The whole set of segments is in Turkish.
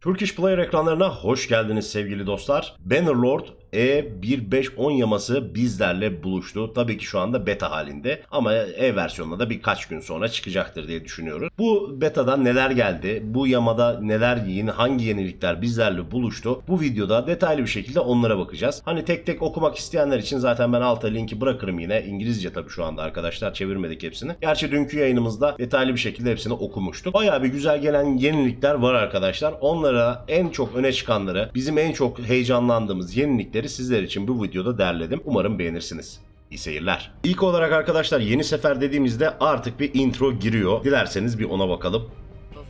Turkish Player ekranlarına hoş geldiniz sevgili dostlar. Bannerlord E1510 yaması bizlerle buluştu. Tabii ki şu anda beta halinde ama E versiyonunda da birkaç gün sonra çıkacaktır diye düşünüyoruz. Bu betada neler geldi? Bu yamada neler yeni hangi yenilikler bizlerle buluştu? Bu videoda detaylı bir şekilde onlara bakacağız. Hani tek tek okumak isteyenler için zaten ben alta linki bırakırım yine. İngilizce tabii şu anda arkadaşlar çevirmedik hepsini. Gerçi dünkü yayınımızda detaylı bir şekilde hepsini okumuştuk. Bayağı bir güzel gelen yenilikler var arkadaşlar. Onlara en çok öne çıkanları, bizim en çok heyecanlandığımız yenilikleri sizler için bu videoda derledim. Umarım beğenirsiniz. İyi seyirler. İlk olarak arkadaşlar yeni sefer dediğimizde artık bir intro giriyor. Dilerseniz bir ona bakalım. For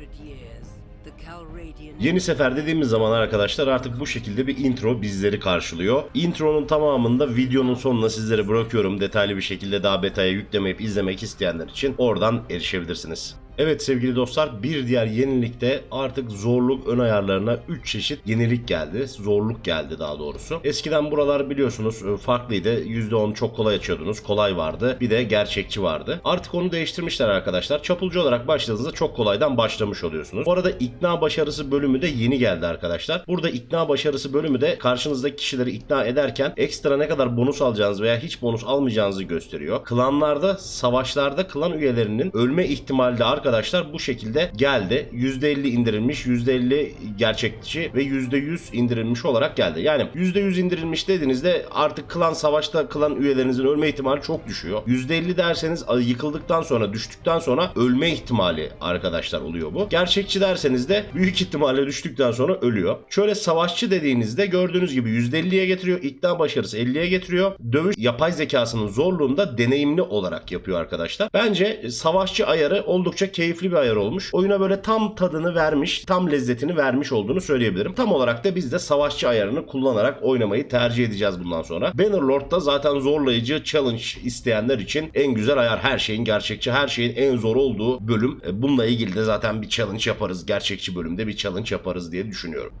500 years, the Calradian Yeni sefer dediğimiz zaman arkadaşlar artık bu şekilde bir intro bizleri karşılıyor. Intronun tamamında videonun sonuna sizlere bırakıyorum. Detaylı bir şekilde daha beta'ya yüklemeyip izlemek isteyenler için oradan erişebilirsiniz. Evet sevgili dostlar bir diğer yenilik de artık zorluk ön ayarlarına 3 çeşit yenilik geldi. Zorluk geldi daha doğrusu. Eskiden buralar biliyorsunuz e, farklıydı. %10 çok kolay açıyordunuz. Kolay vardı. Bir de gerçekçi vardı. Artık onu değiştirmişler arkadaşlar. Çapulcu olarak başladığınızda çok kolaydan başlamış oluyorsunuz. Bu arada ikna başarısı bölümü de yeni geldi arkadaşlar. Burada ikna başarısı bölümü de karşınızdaki kişileri ikna ederken ekstra ne kadar bonus alacağınız veya hiç bonus almayacağınızı gösteriyor. Klanlarda, savaşlarda klan üyelerinin ölme ihtimali de arkadaşlar bu şekilde geldi. %50 indirilmiş, %50 gerçekçi ve %100 indirilmiş olarak geldi. Yani %100 indirilmiş dediğinizde artık klan savaşta klan üyelerinizin ölme ihtimali çok düşüyor. %50 derseniz yıkıldıktan sonra, düştükten sonra ölme ihtimali arkadaşlar oluyor bu. Gerçekçi derseniz de büyük ihtimalle düştükten sonra ölüyor. Şöyle savaşçı dediğinizde gördüğünüz gibi %50'ye getiriyor. İkna başarısı 50'ye getiriyor. Dövüş yapay zekasının zorluğunda deneyimli olarak yapıyor arkadaşlar. Bence savaşçı ayarı oldukça keyifli bir ayar olmuş. Oyuna böyle tam tadını vermiş, tam lezzetini vermiş olduğunu söyleyebilirim. Tam olarak da biz de savaşçı ayarını kullanarak oynamayı tercih edeceğiz bundan sonra. Bannerlord da zaten zorlayıcı challenge isteyenler için en güzel ayar. Her şeyin gerçekçi, her şeyin en zor olduğu bölüm. E, Bununla ilgili de zaten bir challenge yaparız. Gerçekçi bölümde bir challenge yaparız diye düşünüyorum.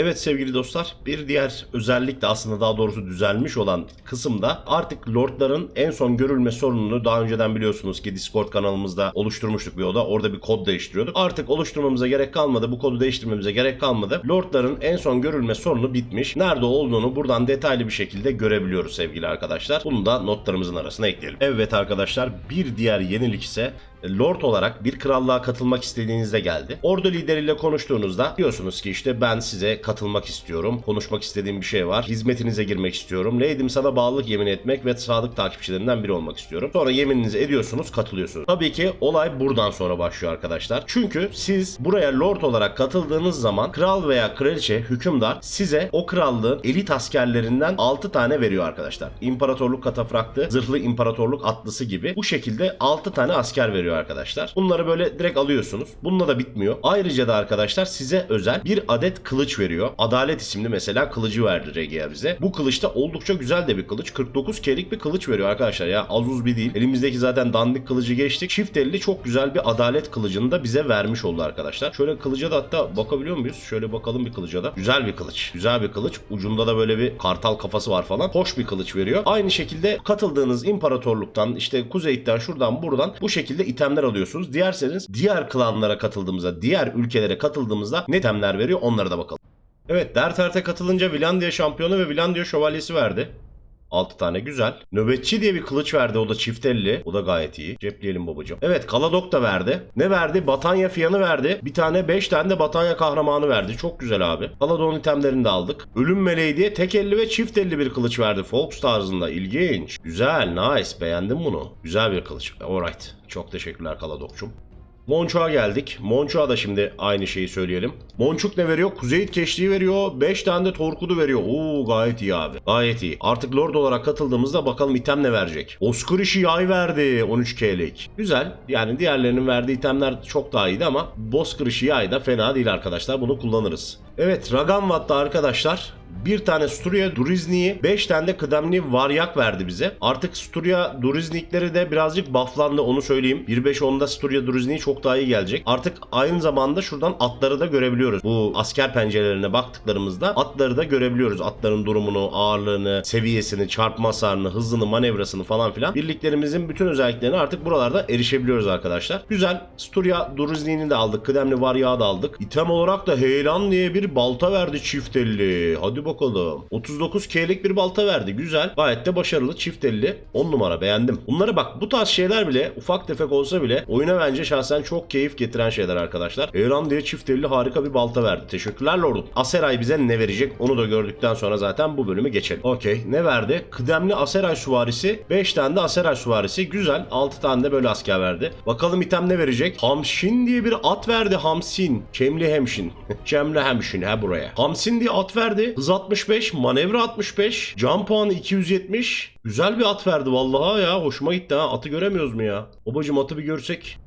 Evet sevgili dostlar bir diğer özellik de aslında daha doğrusu düzelmiş olan kısımda artık lordların en son görülme sorununu daha önceden biliyorsunuz ki Discord kanalımızda oluşturmuştuk bir oda. Orada bir kod değiştiriyorduk. Artık oluşturmamıza gerek kalmadı. Bu kodu değiştirmemize gerek kalmadı. Lordların en son görülme sorunu bitmiş. Nerede olduğunu buradan detaylı bir şekilde görebiliyoruz sevgili arkadaşlar. Bunu da notlarımızın arasına ekleyelim. Evet arkadaşlar bir diğer yenilik ise Lord olarak bir krallığa katılmak istediğinizde geldi. Ordu lideriyle konuştuğunuzda diyorsunuz ki işte ben size katılmak istiyorum. Konuşmak istediğim bir şey var. Hizmetinize girmek istiyorum. Leydim sana bağlılık yemin etmek ve sadık takipçilerinden biri olmak istiyorum. Sonra yemininizi ediyorsunuz, katılıyorsunuz. Tabii ki olay buradan sonra başlıyor arkadaşlar. Çünkü siz buraya Lord olarak katıldığınız zaman kral veya kraliçe, hükümdar size o krallığın elit askerlerinden 6 tane veriyor arkadaşlar. İmparatorluk katafraktı, zırhlı imparatorluk atlısı gibi bu şekilde 6 tane asker veriyor arkadaşlar. Bunları böyle direkt alıyorsunuz. Bununla da bitmiyor. Ayrıca da arkadaşlar size özel bir adet kılıç veriyor. Adalet isimli mesela kılıcı verdi Regia bize. Bu kılıç da oldukça güzel de bir kılıç. 49 kerik bir kılıç veriyor arkadaşlar ya. Az uz bir değil. Elimizdeki zaten dandik kılıcı geçtik. Çift elli çok güzel bir adalet kılıcını da bize vermiş oldu arkadaşlar. Şöyle kılıca da hatta bakabiliyor muyuz? Şöyle bakalım bir kılıca da. Güzel bir kılıç. Güzel bir kılıç. Ucunda da böyle bir kartal kafası var falan. Hoş bir kılıç veriyor. Aynı şekilde katıldığınız imparatorluktan işte kuzeyden şuradan buradan bu şekilde itemler alıyorsunuz. Diğerseniz diğer klanlara katıldığımızda, diğer ülkelere katıldığımızda ne itemler veriyor onlara da bakalım. Evet, Dertart'e katılınca Vilandia şampiyonu ve Vilandia şövalyesi verdi. 6 tane güzel. Nöbetçi diye bir kılıç verdi. O da çift elli. O da gayet iyi. Cepleyelim babacığım. Evet Kaladok da verdi. Ne verdi? Batanya Fiyanı verdi. Bir tane 5 tane de Batanya kahramanı verdi. Çok güzel abi. Kaladok'un itemlerini de aldık. Ölüm meleği diye tek elli ve çift elli bir kılıç verdi. Folks tarzında. İlginç. Güzel. Nice. Beğendim bunu. Güzel bir kılıç. Alright. Çok teşekkürler Kaladok'cum. Monçuk'a geldik. Monçuk'a da şimdi aynı şeyi söyleyelim. Monçuk ne veriyor? Kuzeyit keşliği veriyor. 5 tane de torkudu veriyor. Oo gayet iyi abi. Gayet iyi. Artık Lord olarak katıldığımızda bakalım item ne verecek. Oscar işi yay verdi 13K'lik. Güzel. Yani diğerlerinin verdiği itemler çok daha iyiydi ama Bozkır işi yay da fena değil arkadaşlar. Bunu kullanırız. Evet Raganvat'ta arkadaşlar bir tane Sturya Durizni'yi 5 tane de kıdemli Varyak verdi bize. Artık Sturya Duriznikleri de birazcık bufflandı onu söyleyeyim. 1.5-10'da Sturya Durizni'yi çok daha iyi gelecek. Artık aynı zamanda şuradan atları da görebiliyoruz. Bu asker pencerelerine baktıklarımızda atları da görebiliyoruz. Atların durumunu, ağırlığını, seviyesini, çarpma hasarını, hızını, manevrasını falan filan. Birliklerimizin bütün özelliklerini artık buralarda erişebiliyoruz arkadaşlar. Güzel. Sturya Durizni'ni de aldık. Kıdemli Varyak'ı da aldık. İtem olarak da Heylan diye bir balta verdi çift elli. Hadi bakalım. 39K'lik bir balta verdi. Güzel. Gayet de başarılı. Çift elli. 10 numara beğendim. Bunları bak bu tarz şeyler bile ufak tefek olsa bile oyuna bence şahsen çok keyif getiren şeyler arkadaşlar. Heylan diye çift elli harika bir balta verdi. Teşekkürler Lordum. Aseray bize ne verecek onu da gördükten sonra zaten bu bölümü geçelim. Okey. Ne verdi? Kıdemli Aseray süvarisi. 5 tane de Aseray süvarisi. Güzel. 6 tane de böyle asker verdi. Bakalım item ne verecek? Hamşin diye bir at verdi. Hamsin. Çemli hemşin. Çemli hemşin ha buraya. Hamsin diye at verdi. Hız 65, manevra 65, can puanı 270. Güzel bir at verdi vallahi ya. Hoşuma gitti ha. Atı göremiyoruz mu ya? Babacım atı bir görsek.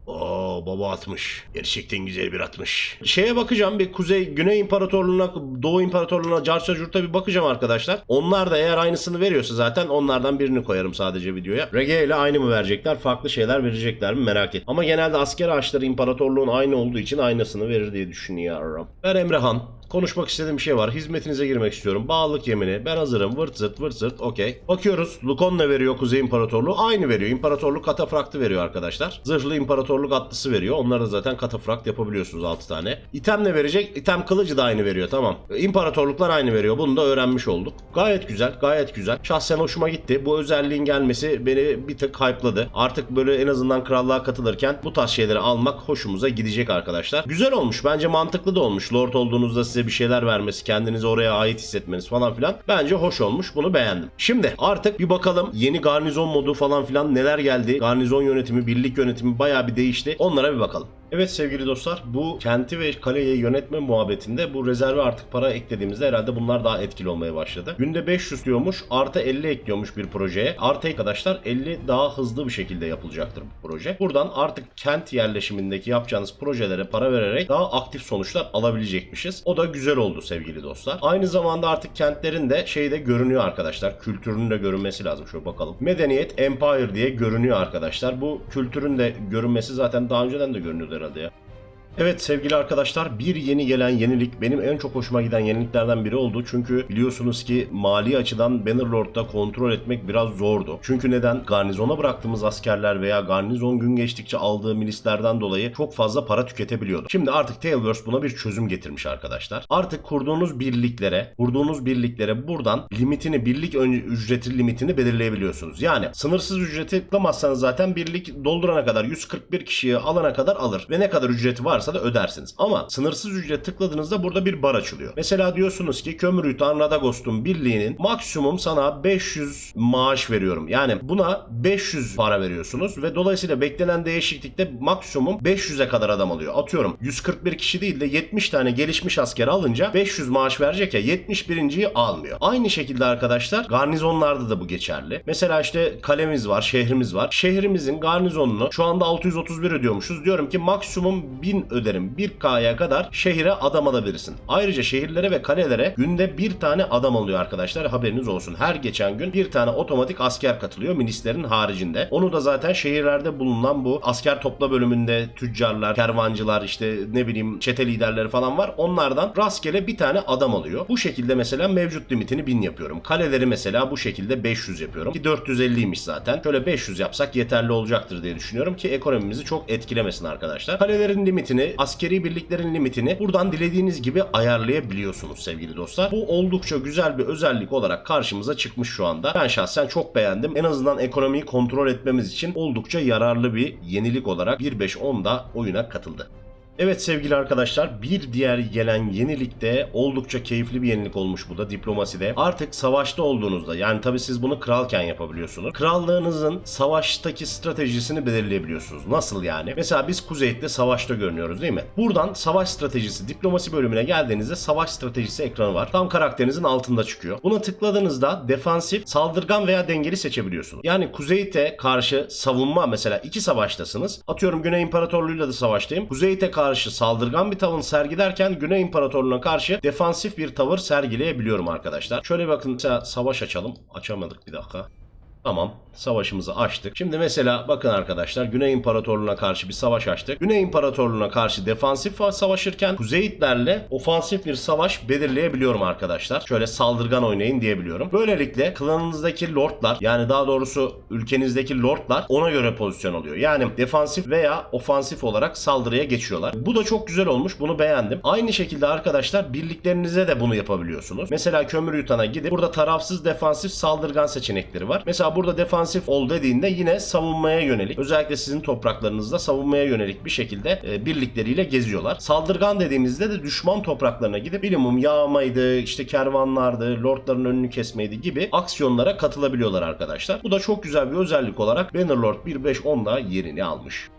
Baba atmış. Gerçekten güzel bir atmış. Şeye bakacağım bir Kuzey Güney İmparatorluğu'na Doğu İmparatorluğu'na Carça Curt'a bir bakacağım arkadaşlar. Onlar da eğer aynısını veriyorsa zaten onlardan birini koyarım sadece videoya. Rege ile aynı mı verecekler? Farklı şeyler verecekler mi? Merak et. Ama genelde asker ağaçları imparatorluğun aynı olduğu için aynısını verir diye düşünüyorum. Ben Emrehan. Konuşmak istediğim bir şey var. Hizmetinize girmek istiyorum. Bağlılık yemini. Ben hazırım. Vırt zırt vırt zırt. Okey. Bakıyoruz. Lukon ne veriyor Kuzey İmparatorluğu? Aynı veriyor. İmparatorluk katafraktı veriyor arkadaşlar. Zırhlı İmparatorluk atlısı veriyor. Onları da zaten katafrakt yapabiliyorsunuz 6 tane. İtem ne verecek? İtem kılıcı da aynı veriyor. Tamam. İmparatorluklar aynı veriyor. Bunu da öğrenmiş olduk. Gayet güzel. Gayet güzel. Şahsen hoşuma gitti. Bu özelliğin gelmesi beni bir tık hype'ladı. Artık böyle en azından krallığa katılırken bu tarz şeyleri almak hoşumuza gidecek arkadaşlar. Güzel olmuş. Bence mantıklı da olmuş. Lord olduğunuzda size bir şeyler vermesi, kendinizi oraya ait hissetmeniz falan filan. Bence hoş olmuş. Bunu beğendim. Şimdi artık bir bakalım yeni garnizon modu falan filan neler geldi. Garnizon yönetimi, birlik yönetimi bayağı bir değişti. Onlara bir bakalım. Evet sevgili dostlar bu kenti ve kaleyi yönetme muhabbetinde bu rezerve artık para eklediğimizde herhalde bunlar daha etkili olmaya başladı. Günde 500 diyormuş artı 50 ekliyormuş bir projeye. Artı arkadaşlar 50 daha hızlı bir şekilde yapılacaktır bu proje. Buradan artık kent yerleşimindeki yapacağınız projelere para vererek daha aktif sonuçlar alabilecekmişiz. O da güzel oldu sevgili dostlar. Aynı zamanda artık kentlerin de şeyde görünüyor arkadaşlar. Kültürünün de görünmesi lazım. Şöyle bakalım. Medeniyet Empire diye görünüyor arkadaşlar. Bu kültürün de görünmesi zaten daha önceden de görünüyordu herhalde ya. Evet sevgili arkadaşlar bir yeni gelen yenilik benim en çok hoşuma giden yeniliklerden biri oldu. Çünkü biliyorsunuz ki mali açıdan Bannerlord'da kontrol etmek biraz zordu. Çünkü neden? Garnizona bıraktığımız askerler veya garnizon gün geçtikçe aldığı milislerden dolayı çok fazla para tüketebiliyordu. Şimdi artık Tailverse buna bir çözüm getirmiş arkadaşlar. Artık kurduğunuz birliklere, kurduğunuz birliklere buradan limitini, birlik ücreti limitini belirleyebiliyorsunuz. Yani sınırsız ücreti tıklamazsanız zaten birlik doldurana kadar 141 kişiyi alana kadar alır. Ve ne kadar ücreti varsa da ödersiniz. Ama sınırsız ücret tıkladığınızda burada bir bar açılıyor. Mesela diyorsunuz ki Kömürütan Radagost'un birliğinin maksimum sana 500 maaş veriyorum. Yani buna 500 para veriyorsunuz ve dolayısıyla beklenen değişiklikte maksimum 500'e kadar adam alıyor. Atıyorum 141 kişi değil de 70 tane gelişmiş asker alınca 500 maaş verecek ya 71.yi almıyor. Aynı şekilde arkadaşlar garnizonlarda da bu geçerli. Mesela işte kalemiz var, şehrimiz var. Şehrimizin garnizonunu şu anda 631 ödüyormuşuz. Diyorum ki maksimum 1000 öderim. 1K'ya kadar şehire adam alabilirsin. Ayrıca şehirlere ve kalelere günde bir tane adam alıyor arkadaşlar. Haberiniz olsun. Her geçen gün bir tane otomatik asker katılıyor milislerin haricinde. Onu da zaten şehirlerde bulunan bu asker topla bölümünde tüccarlar, kervancılar işte ne bileyim çete liderleri falan var. Onlardan rastgele bir tane adam alıyor. Bu şekilde mesela mevcut limitini 1000 yapıyorum. Kaleleri mesela bu şekilde 500 yapıyorum. Ki 450'ymiş zaten. Şöyle 500 yapsak yeterli olacaktır diye düşünüyorum ki ekonomimizi çok etkilemesin arkadaşlar. Kalelerin limitini, askeri birliklerin limitini buradan dilediğiniz gibi ayarlayabiliyorsunuz sevgili dostlar. Bu oldukça güzel bir özellik olarak karşımıza çıkmış şu anda. Ben şahsen çok beğendim. En azından ekonomiyi kontrol etmemiz için oldukça yararlı bir yenilik olarak 1.5.10'da oyuna katıldı. Evet sevgili arkadaşlar bir diğer gelen yenilik de oldukça keyifli bir yenilik olmuş bu da diplomaside. Artık savaşta olduğunuzda yani tabi siz bunu kralken yapabiliyorsunuz. Krallığınızın savaştaki stratejisini belirleyebiliyorsunuz. Nasıl yani? Mesela biz kuzeyde savaşta görünüyoruz değil mi? Buradan savaş stratejisi diplomasi bölümüne geldiğinizde savaş stratejisi ekranı var. Tam karakterinizin altında çıkıyor. Buna tıkladığınızda defansif, saldırgan veya dengeli seçebiliyorsunuz. Yani Kuzeyte karşı savunma mesela iki savaştasınız. Atıyorum Güney İmparatorluğu'yla da savaştayım. Kuzeyte karşı karşı saldırgan bir tavır sergilerken Güney İmparatorluğu'na karşı defansif bir tavır sergileyebiliyorum arkadaşlar. Şöyle bakın mesela savaş açalım. Açamadık bir dakika. Tamam. Savaşımızı açtık. Şimdi mesela bakın arkadaşlar Güney İmparatorluğu'na karşı bir savaş açtık. Güney İmparatorluğu'na karşı defansif savaşırken Kuzey Hitler'le ofansif bir savaş belirleyebiliyorum arkadaşlar. Şöyle saldırgan oynayın diyebiliyorum. Böylelikle klanınızdaki lordlar yani daha doğrusu ülkenizdeki lordlar ona göre pozisyon alıyor. Yani defansif veya ofansif olarak saldırıya geçiyorlar. Bu da çok güzel olmuş. Bunu beğendim. Aynı şekilde arkadaşlar birliklerinize de bunu yapabiliyorsunuz. Mesela kömür yutana gidip burada tarafsız defansif saldırgan seçenekleri var. Mesela burada defansif ol dediğinde yine savunmaya yönelik özellikle sizin topraklarınızda savunmaya yönelik bir şekilde e, birlikleriyle geziyorlar. Saldırgan dediğimizde de düşman topraklarına gidip bilimum yağmaydı, işte kervanlardı, lordların önünü kesmeydi gibi aksiyonlara katılabiliyorlar arkadaşlar. Bu da çok güzel bir özellik olarak Bannerlord 1.5.10'da yerini almış.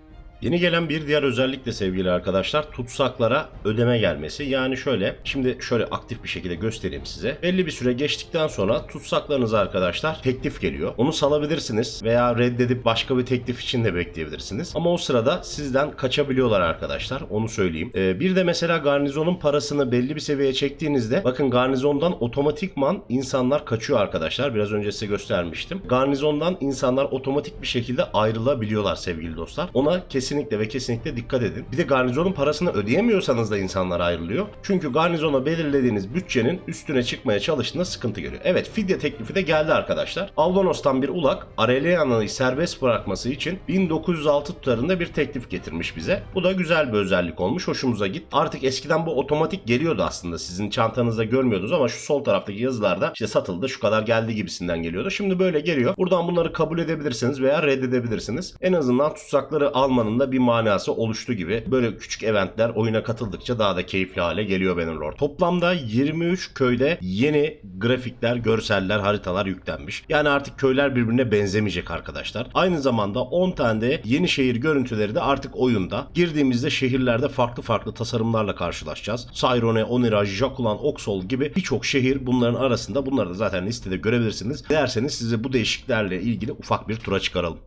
Yeni gelen bir diğer özellik de sevgili arkadaşlar tutsaklara ödeme gelmesi. Yani şöyle şimdi şöyle aktif bir şekilde göstereyim size. Belli bir süre geçtikten sonra tutsaklarınıza arkadaşlar teklif geliyor. Onu salabilirsiniz veya reddedip başka bir teklif için de bekleyebilirsiniz. Ama o sırada sizden kaçabiliyorlar arkadaşlar. Onu söyleyeyim. Ee, bir de mesela garnizonun parasını belli bir seviyeye çektiğinizde bakın garnizondan otomatikman insanlar kaçıyor arkadaşlar. Biraz önce size göstermiştim. Garnizondan insanlar otomatik bir şekilde ayrılabiliyorlar sevgili dostlar. Ona kesinlikle ve kesinlikle dikkat edin. Bir de garnizonun parasını ödeyemiyorsanız da insanlar ayrılıyor. Çünkü garnizona belirlediğiniz bütçenin üstüne çıkmaya çalıştığında sıkıntı geliyor. Evet fidye teklifi de geldi arkadaşlar. Avlonos'tan bir ulak Aureliana'yı serbest bırakması için 1906 tutarında bir teklif getirmiş bize. Bu da güzel bir özellik olmuş. Hoşumuza gitti. Artık eskiden bu otomatik geliyordu aslında. Sizin çantanızda görmüyordunuz ama şu sol taraftaki yazılarda işte satıldı şu kadar geldi gibisinden geliyordu. Şimdi böyle geliyor. Buradan bunları kabul edebilirsiniz veya reddedebilirsiniz. En azından tutsakları almanın da bir manası oluştu gibi. Böyle küçük eventler oyuna katıldıkça daha da keyifli hale geliyor Bannerlord. Toplamda 23 köyde yeni grafikler, görseller, haritalar yüklenmiş. Yani artık köyler birbirine benzemeyecek arkadaşlar. Aynı zamanda 10 tane de yeni şehir görüntüleri de artık oyunda. Girdiğimizde şehirlerde farklı farklı tasarımlarla karşılaşacağız. Sayrone, Onira, Jakulan, Oxol gibi birçok şehir bunların arasında. Bunları da zaten listede görebilirsiniz. Dilerseniz size bu değişikliklerle ilgili ufak bir tura çıkaralım.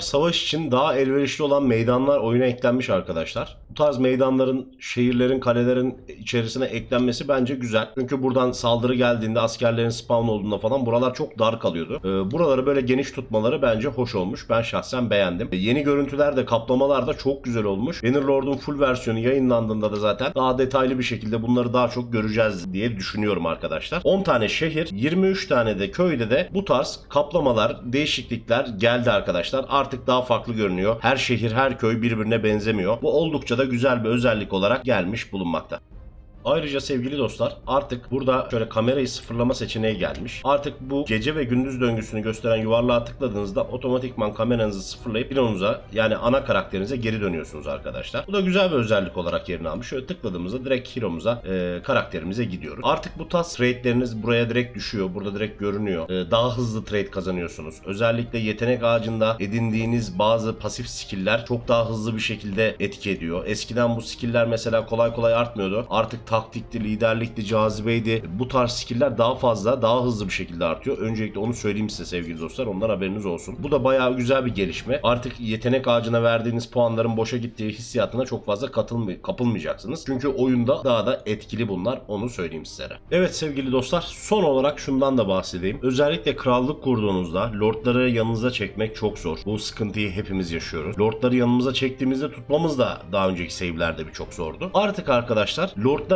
Savaş için daha elverişli olan meydanlar oyuna eklenmiş arkadaşlar. Bu tarz meydanların, şehirlerin, kalelerin içerisine eklenmesi bence güzel. Çünkü buradan saldırı geldiğinde askerlerin spawn olduğunda falan buralar çok dar kalıyordu. Ee, buraları böyle geniş tutmaları bence hoş olmuş. Ben şahsen beğendim. Ee, Yeni görüntüler de kaplamalar da çok güzel olmuş. Bannerlord'un full versiyonu yayınlandığında da zaten daha detaylı bir şekilde bunları daha çok göreceğiz diye düşünüyorum arkadaşlar. 10 tane şehir, 23 tane de köyde de bu tarz kaplamalar, değişiklikler geldi arkadaşlar. Artık daha farklı görünüyor. Her şehir, her köy birbirine benzemiyor. Bu oldukça da güzel bir özellik olarak gelmiş bulunmakta. Ayrıca sevgili dostlar artık burada şöyle kamerayı sıfırlama seçeneği gelmiş. Artık bu gece ve gündüz döngüsünü gösteren yuvarlığa tıkladığınızda otomatikman kameranızı sıfırlayıp pinonuza yani ana karakterinize geri dönüyorsunuz arkadaşlar. Bu da güzel bir özellik olarak yerini almış. Şöyle tıkladığımızda direkt hero'muza e, karakterimize gidiyoruz. Artık bu tarz trade'leriniz buraya direkt düşüyor. Burada direkt görünüyor. E, daha hızlı trade kazanıyorsunuz. Özellikle yetenek ağacında edindiğiniz bazı pasif skill'ler çok daha hızlı bir şekilde etki ediyor. Eskiden bu skill'ler mesela kolay kolay artmıyordu. Artık taktikti, liderlikti, cazibeydi. Bu tarz skill'ler daha fazla, daha hızlı bir şekilde artıyor. Öncelikle onu söyleyeyim size sevgili dostlar. Ondan haberiniz olsun. Bu da bayağı güzel bir gelişme. Artık yetenek ağacına verdiğiniz puanların boşa gittiği hissiyatına çok fazla katılmay- kapılmayacaksınız. Çünkü oyunda daha da etkili bunlar. Onu söyleyeyim sizlere. Evet sevgili dostlar son olarak şundan da bahsedeyim. Özellikle krallık kurduğunuzda lordları yanınıza çekmek çok zor. Bu sıkıntıyı hepimiz yaşıyoruz. Lordları yanımıza çektiğimizde tutmamız da daha önceki save'lerde bir çok zordu. Artık arkadaşlar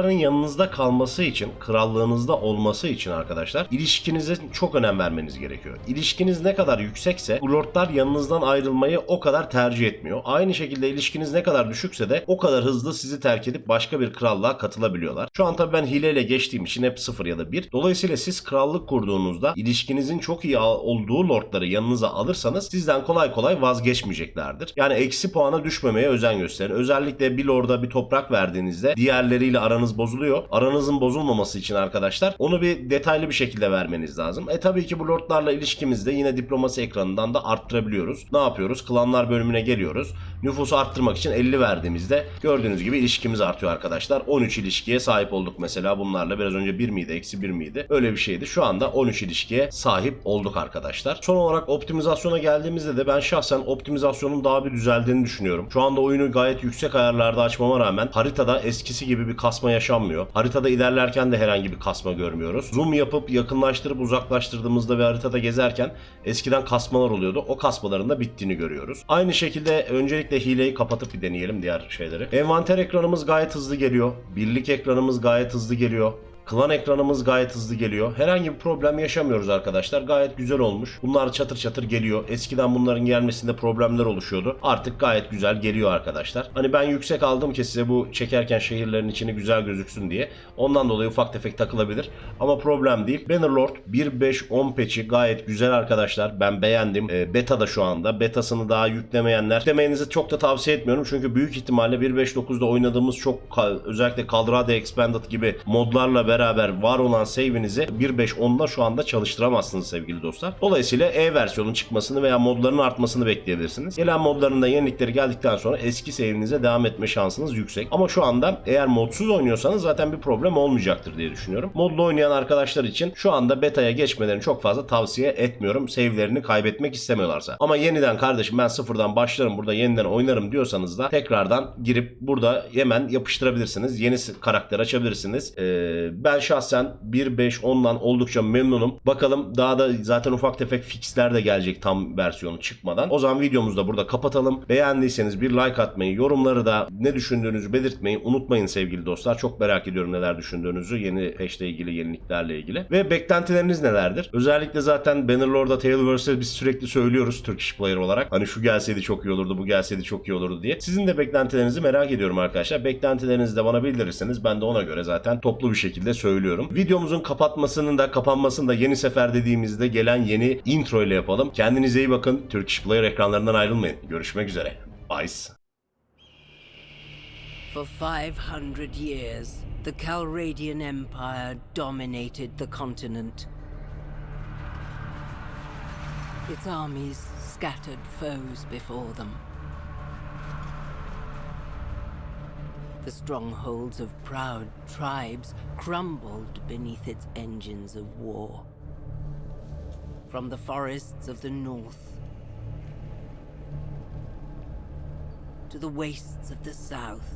lordların yanınızda kalması için, krallığınızda olması için arkadaşlar ilişkinize çok önem vermeniz gerekiyor. İlişkiniz ne kadar yüksekse lordlar yanınızdan ayrılmayı o kadar tercih etmiyor. Aynı şekilde ilişkiniz ne kadar düşükse de o kadar hızlı sizi terk edip başka bir krallığa katılabiliyorlar. Şu an tabii ben hileyle geçtiğim için hep 0 ya da 1. Dolayısıyla siz krallık kurduğunuzda ilişkinizin çok iyi olduğu lordları yanınıza alırsanız sizden kolay kolay vazgeçmeyeceklerdir. Yani eksi puana düşmemeye özen gösterin. Özellikle bir lorda bir toprak verdiğinizde diğerleriyle aranız bozuluyor. Aranızın bozulmaması için arkadaşlar onu bir detaylı bir şekilde vermeniz lazım. E tabii ki bu lordlarla ilişkimizde yine diplomasi ekranından da arttırabiliyoruz. Ne yapıyoruz? Klanlar bölümüne geliyoruz. Nüfusu arttırmak için 50 verdiğimizde gördüğünüz gibi ilişkimiz artıyor arkadaşlar. 13 ilişkiye sahip olduk mesela bunlarla. Biraz önce 1 miydi? Eksi 1 miydi? Öyle bir şeydi. Şu anda 13 ilişkiye sahip olduk arkadaşlar. Son olarak optimizasyona geldiğimizde de ben şahsen optimizasyonun daha bir düzeldiğini düşünüyorum. Şu anda oyunu gayet yüksek ayarlarda açmama rağmen haritada eskisi gibi bir kasma yaşanmıyor. Haritada ilerlerken de herhangi bir kasma görmüyoruz. Zoom yapıp yakınlaştırıp uzaklaştırdığımızda ve haritada gezerken eskiden kasmalar oluyordu. O kasmaların da bittiğini görüyoruz. Aynı şekilde öncelikle hileyi kapatıp bir deneyelim diğer şeyleri. Envanter ekranımız gayet hızlı geliyor. Birlik ekranımız gayet hızlı geliyor. Klan ekranımız gayet hızlı geliyor. Herhangi bir problem yaşamıyoruz arkadaşlar. Gayet güzel olmuş. Bunlar çatır çatır geliyor. Eskiden bunların gelmesinde problemler oluşuyordu. Artık gayet güzel geliyor arkadaşlar. Hani ben yüksek aldım ki size bu çekerken şehirlerin içini güzel gözüksün diye. Ondan dolayı ufak tefek takılabilir. Ama problem değil. Bannerlord 1.5.10 patch'i gayet güzel arkadaşlar. Ben beğendim. E, beta'da şu anda. Betasını daha yüklemeyenler. Yüklemenizi çok da tavsiye etmiyorum. Çünkü büyük ihtimalle 1.5.9'da oynadığımız çok özellikle Kaldrade Expanded gibi modlarla beraber var olan save'inizi 1.5.10'da şu anda çalıştıramazsınız sevgili dostlar. Dolayısıyla E versiyonun çıkmasını veya modların artmasını bekleyebilirsiniz. Gelen modların da yenilikleri geldikten sonra eski save'inize devam etme şansınız yüksek. Ama şu anda eğer modsuz oynuyorsanız zaten bir problem olmayacaktır diye düşünüyorum. Modlu oynayan arkadaşlar için şu anda beta'ya geçmelerini çok fazla tavsiye etmiyorum. Save'lerini kaybetmek istemiyorlarsa. Ama yeniden kardeşim ben sıfırdan başlarım burada yeniden oynarım diyorsanız da tekrardan girip burada hemen yapıştırabilirsiniz. Yeni karakter açabilirsiniz. Ee, ben şahsen 1.5.10'dan oldukça memnunum. Bakalım daha da zaten ufak tefek fixler de gelecek tam versiyonu çıkmadan. O zaman videomuzu da burada kapatalım. Beğendiyseniz bir like atmayı, yorumları da ne düşündüğünüzü belirtmeyi unutmayın sevgili dostlar. Çok merak ediyorum neler düşündüğünüzü yeni patch'le ilgili, yeniliklerle ilgili. Ve beklentileriniz nelerdir? Özellikle zaten Bannerlord'a Tailverse'e biz sürekli söylüyoruz Turkish player olarak. Hani şu gelseydi çok iyi olurdu, bu gelseydi çok iyi olurdu diye. Sizin de beklentilerinizi merak ediyorum arkadaşlar. Beklentilerinizi de bana bildirirseniz ben de ona göre zaten toplu bir şekilde söylüyorum. Videomuzun kapatmasının da kapanmasını da yeni sefer dediğimizde gelen yeni intro ile yapalım. Kendinize iyi bakın. Turkish Player ekranlarından ayrılmayın. Görüşmek üzere. Bye. For 500 years, the Calradian Empire dominated the continent. Its armies scattered foes before them. The strongholds of proud tribes crumbled beneath its engines of war. From the forests of the north to the wastes of the south.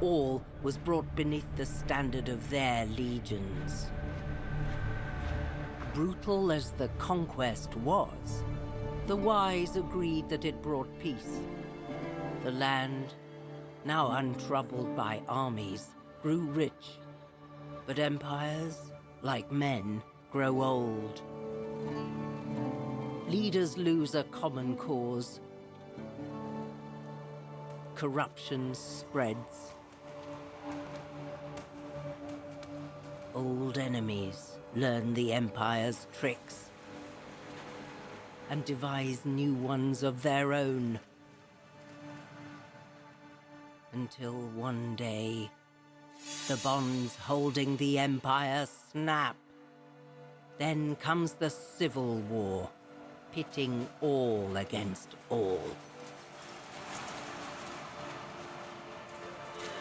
All was brought beneath the standard of their legions. Brutal as the conquest was, the wise agreed that it brought peace. The land, now untroubled by armies, grew rich. But empires, like men, grow old. Leaders lose a common cause. Corruption spreads. Old enemies learn the Empire's tricks and devise new ones of their own. Until one day, the bonds holding the Empire snap. Then comes the Civil War, pitting all against all.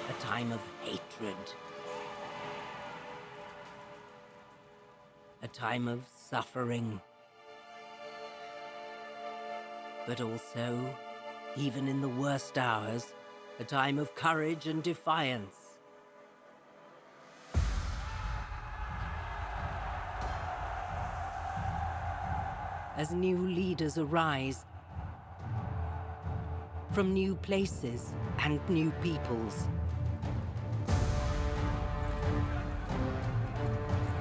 A time of hatred. A time of suffering. But also, even in the worst hours, a time of courage and defiance. as new leaders arise from new places and new peoples.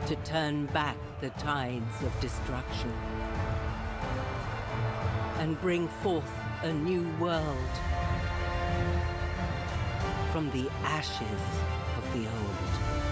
To turn back the tides of destruction and bring forth a new world from the ashes of the old.